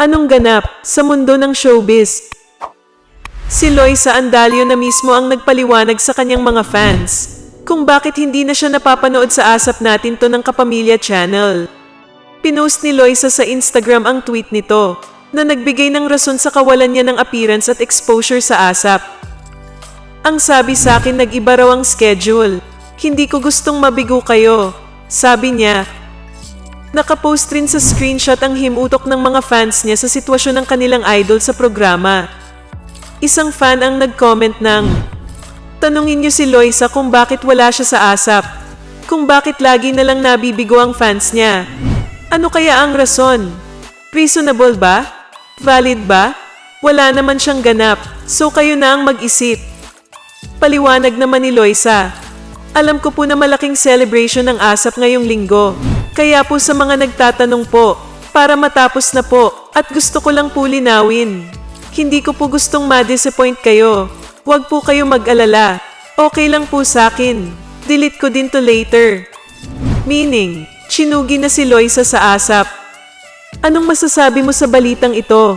Anong ganap sa mundo ng showbiz? Si Loisa Andalio na mismo ang nagpaliwanag sa kanyang mga fans kung bakit hindi na siya napapanood sa asap natin to ng Kapamilya Channel. Pinost ni Loisa sa Instagram ang tweet nito na nagbigay ng rason sa kawalan niya ng appearance at exposure sa asap. Ang sabi sa akin nag-iba raw ang schedule. Hindi ko gustong mabigo kayo. Sabi niya, Nakapost rin sa screenshot ang himutok ng mga fans niya sa sitwasyon ng kanilang idol sa programa. Isang fan ang nag-comment ng, Tanungin niyo si Loisa kung bakit wala siya sa asap. Kung bakit lagi na lang nabibigo ang fans niya. Ano kaya ang rason? Reasonable ba? Valid ba? Wala naman siyang ganap, so kayo na ang mag-isip. Paliwanag naman ni Loisa. Alam ko po na malaking celebration ng ASAP ngayong linggo. Kaya po sa mga nagtatanong po, para matapos na po, at gusto ko lang po linawin. Hindi ko po gustong ma-disappoint kayo. Huwag po kayo mag-alala. Okay lang po sa akin. Delete ko din to later. Meaning, chinugi na si Loisa sa ASAP. Anong masasabi mo sa balitang ito?